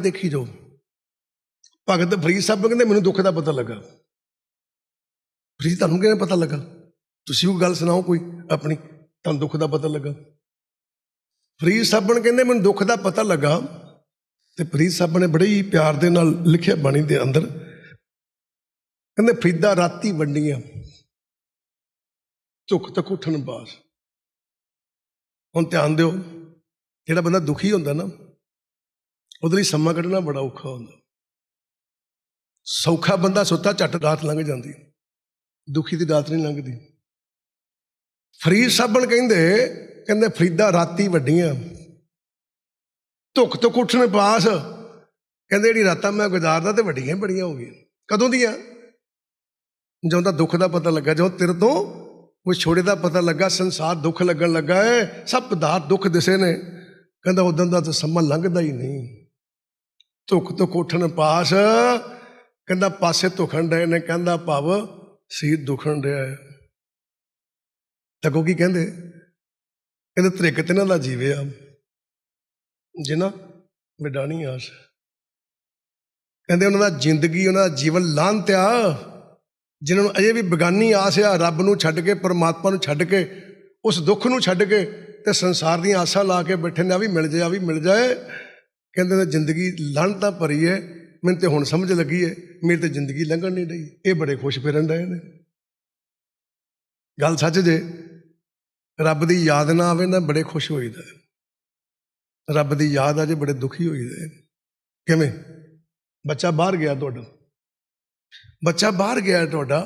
ਦੇਖੀ ਜਾਓ। ਭਗਤ ਫਰੀਦ ਸਾਹਿਬ ਕਹਿੰਦੇ, ਮੈਨੂੰ ਦੁੱਖ ਦਾ ਪਤਾ ਲੱਗਾ। ਫਰੀਦ ਤੁਹਾਨੂੰ ਕਿਵੇਂ ਪਤਾ ਲੱਗਾ? ਤੁਸੀਂ ਉਹ ਗੱਲ ਸੁਣਾਓ ਕੋਈ, ਆਪਣੀ ਤੁਹਾਨੂੰ ਦੁੱਖ ਦਾ ਪਤਾ ਲੱਗਾ? ਫਰੀਦ ਸਾਹਿਬਣ ਕਹਿੰਦੇ, ਮੈਨੂੰ ਦੁੱਖ ਦਾ ਪਤਾ ਲੱਗਾ। ਤੇ ਫਰੀਦ ਸਾਹਿਬ ਨੇ ਬੜੇ ਹੀ ਪਿਆਰ ਦੇ ਨਾਲ ਲਿਖਿਆ ਬਾਣੀ ਦੇ ਅੰਦਰ। ਕਹਿੰਦੇ, ਫਰੀਦਾ ਰਾਤੀ ਵੰਡੀਆਂ ਝੁਕ ਤੱਕ ਉੱਠਣ ਬਾਸ ਹੁਣ ਧਿਆਨ ਦਿਓ, ਜਿਹੜਾ ਬੰਦਾ ਦੁਖੀ ਹੁੰਦਾ ਨਾ ਉਹਦੇ ਲਈ ਸਮਾਂ ਕੱਢਣਾ ਬੜਾ ਔਖਾ ਹੁੰਦਾ। ਸੌਖਾ ਬੰਦਾ ਸੁੱਤਾ ਝੱਟ ਰਾਤ ਲੰਘ ਜਾਂਦੀ ਦੁਖੀ ਦੀ ਰਾਤ ਨਹੀਂ ਲੰਘਦੀ। ਫਰੀਦ ਸਾਬਣ ਕਹਿੰਦੇ ਕਹਿੰਦੇ ਫਰੀਦਾ ਰਾਤੀ ਵੱਡੀਆਂ। ਧੁੱਖ ਤੋਂ ਉੱਠਣ ਪਾਸ। ਕਹਿੰਦੇ ਜਿਹੜੀ ਰਾਤਾਂ ਮੈਂ ਗੁਜ਼ਾਰਦਾ ਤੇ ਵੱਡੀਆਂ ਹੀ ਬੜੀਆਂ ਹੋ ਗਈਆਂ। ਕਦੋਂ ਦੀਆਂ? ਜਦੋਂ ਦਾ ਦੁੱਖ ਦਾ ਪਤਾ ਲੱਗਾ, ਜਦੋਂ ਤੇਰੇ ਤੋਂ ਕੋਈ ਛੋੜੇ ਦਾ ਪਤਾ ਲੱਗਾ, ਸੰਸਾਰ ਦੁੱਖ ਲੱਗਣ ਲੱਗਾ ਏ, ਸਭ ਪਦਾਰਥ ਦੁੱਖ ਦਿਸੇ ਨੇ। ਕਹਿੰਦਾ ਉਦੋਂ ਦਾ ਤਾਂ ਸਮਾਂ ਲੰਘਦਾ ਹੀ ਨਹੀਂ। ਧੁੱਖ ਤੋਂ ਉੱਠਣ ਪਾਸ। ਕਹਿੰਦਾ, ਪਾਸੇ ਧੁਖਣ ਡਏ ਨੇ। ਕਹਿੰਦਾ, ਭਵ ਸੀ ਦੁਖਣ ਡਿਆ ਹੈ। ਤੱਕੋ ਕੀ ਕਹਿੰਦੇ? ਕਹਿੰਦੇ ਤ੍ਰਿਕ ਤੇ ਇਹਨਾਂ ਦਾ ਜੀਵਿਆ ਜਿਨਾ ਵਿਡਾਣੀ ਆਸ ਕਹਿੰਦੇ, ਉਹਨਾਂ ਦਾ ਜ਼ਿੰਦਗੀ, ਉਹਨਾਂ ਦਾ ਜੀਵਨ ਲਾਂਤਿਆ ਜਿਨ੍ਹਾਂ ਨੂੰ ਅਜੇ ਵੀ ਬਗਾਨੀ ਆਸ ਆ, ਰੱਬ ਨੂੰ ਛੱਡ ਕੇ, ਪਰਮਾਤਮਾ ਨੂੰ ਛੱਡ ਕੇ, ਉਸ ਦੁੱਖ ਨੂੰ ਛੱਡ ਕੇ ਤੇ ਸੰਸਾਰ ਦੀਆਂ ਆਸਾਂ ਲਾ ਕੇ ਬੈਠੇ ਨੇ, ਆ ਵੀ ਮਿਲ ਜਾਏ, ਆ ਵੀ ਮਿਲ ਜਾਏ। ਕਹਿੰਦੇ ਨੇ, ਜ਼ਿੰਦਗੀ ਲੰਘ ਭਰੀ ਹੈ ਮੈਨੂੰ ਤੇ ਹੁਣ ਸਮਝ ਲੱਗੀ ਹੈ ਮੇਰੀ ਤੇ ਜ਼ਿੰਦਗੀ ਲੰਘਣ ਨਹੀਂ ਰਹੀ ਇਹ ਬੜੇ ਖੁਸ਼ ਫਿਰਨ ਡਏ ਨੇ। ਗੱਲ ਸੱਚ ਜੇ, ਰੱਬ ਦੀ ਯਾਦ ਨਾ ਆਵੇ ਨਾ ਬੜੇ ਖੁਸ਼ ਹੋਈਦਾ ਰੱਬ ਦੀ ਯਾਦ ਆ ਜੇ ਬੜੇ ਦੁਖੀ ਹੋਈਦੇ ਨੇ। ਕਿਵੇਂ? ਬੱਚਾ ਬਾਹਰ ਗਿਆ ਤੁਹਾਡਾ? ਬੱਚਾ ਬਾਹਰ ਗਿਆ ਤੁਹਾਡਾ,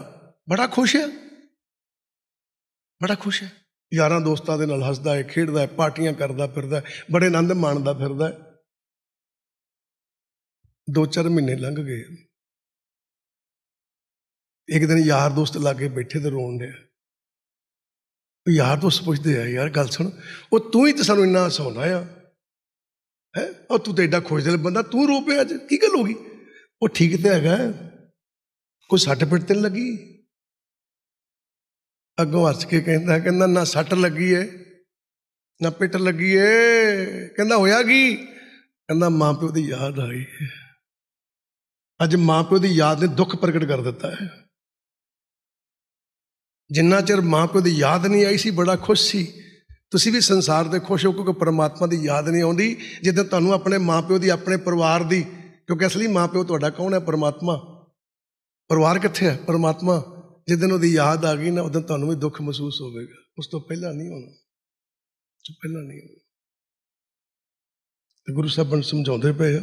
ਬੜਾ ਖੁਸ਼ ਹੈ ਬੜਾ ਖੁਸ਼ ਹੈ ਯਾਰਾਂ ਦੋਸਤਾਂ ਦੇ ਨਾਲ ਹੱਸਦਾ ਹੈ, ਖੇਡਦਾ ਹੈ, ਪਾਰਟੀਆਂ ਕਰਦਾ ਫਿਰਦਾ ਬੜੇ ਆਨੰਦ ਮਾਣਦਾ ਫਿਰਦਾ ਹੈ। ਦੋ ਚਾਰ ਮਹੀਨੇ ਲੰਘ ਗਏ। ਇੱਕ ਦਿਨ ਯਾਰ ਦੋਸਤ ਲਾਗੇ ਬੈਠੇ ਤੇ ਰੋਣ ਡਿਆ। ਉਹ ਯਾਰ ਦੋਸਤ ਪੁੱਛਦੇ ਆ, ਯਾਰ ਗੱਲ ਸੁਣ, ਉਹ ਤੂੰ ਹੀ ਤਾਂ ਸਾਨੂੰ ਇੰਨਾ ਹਸਾਉਂਦਾ ਆ। ਹੈ? ਉਹ ਤੂੰ ਤੇ ਐਡਾ ਖੁਸ਼ ਬੰਦਾ, ਤੂੰ ਰੋ ਪਿਆ ਅੱਜ, ਕੀ ਗੱਲ ਹੋ ਗਈ? ਉਹ ਠੀਕ ਤੇ ਹੈਗਾ। ਕੋਈ ਸੱਟ ਪਿੱਟ ਤੇ ਲੱਗੀ? ਅੱਗੋਂ ਹੱਸ ਕੇ ਕਹਿੰਦਾ ਕਹਿੰਦਾ ਨਾ ਸੱਟ ਲੱਗੀ ਏ, ਨਾ ਪਿੱਟ ਲੱਗੀ ਏ। ਕਹਿੰਦਾ ਹੋਇਆ ਕੀ? ਕਹਿੰਦਾ, ਮਾਂ ਪਿਓ ਦੀ ਯਾਦ ਆਈ ਅੱਜ ਮਾਂ ਪਿਓ ਦੀ ਯਾਦ ਨੇ ਦੁੱਖ ਪ੍ਰਗਟ ਕਰ ਦਿੱਤਾ ਹੈ। ਜਿੰਨਾ ਚਿਰ ਮਾਂ ਪਿਓ ਦੀ ਯਾਦ ਨਹੀਂ ਆਈ ਸੀ, ਬੜਾ ਖੁਸ਼ ਸੀ। ਤੁਸੀਂ ਵੀ ਸੰਸਾਰ ਦੇ ਖੁਸ਼ ਹੋ ਕਿਉਂਕਿ ਪਰਮਾਤਮਾ ਦੀ ਯਾਦ ਨਹੀਂ ਆਉਂਦੀ, ਜਦੋਂ ਤੁਹਾਨੂੰ ਆਪਣੇ ਮਾਂ ਪਿਓ ਦੀ, ਆਪਣੇ ਪਰਿਵਾਰ ਦੀ, ਕਿਉਂਕਿ ਅਸਲੀ ਮਾਂ ਪਿਓ ਤੁਹਾਡਾ ਕੌਣ ਹੈ? ਪਰਮਾਤਮਾ। ਪਰਿਵਾਰ ਕਿੱਥੇ ਹੈ? ਪਰਮਾਤਮਾ। ਜਿੱਦਨ ਉਹਦੀ ਯਾਦ ਆ ਗਈ ਨਾ ਉਦੋਂ ਤੁਹਾਨੂੰ ਵੀ ਦੁੱਖ ਮਹਿਸੂਸ ਹੋਵੇਗਾ। ਉਸ ਤੋਂ ਪਹਿਲਾਂ ਨਹੀਂ ਹੋਣਾ। ਤੋਂ ਪਹਿਲਾਂ ਨਹੀਂ ਹੋਣਾ। ਤੇ ਗੁਰੂ ਸਾਹਿਬਾਨ ਸਮਝਾਉਂਦੇ ਪਏ ਆ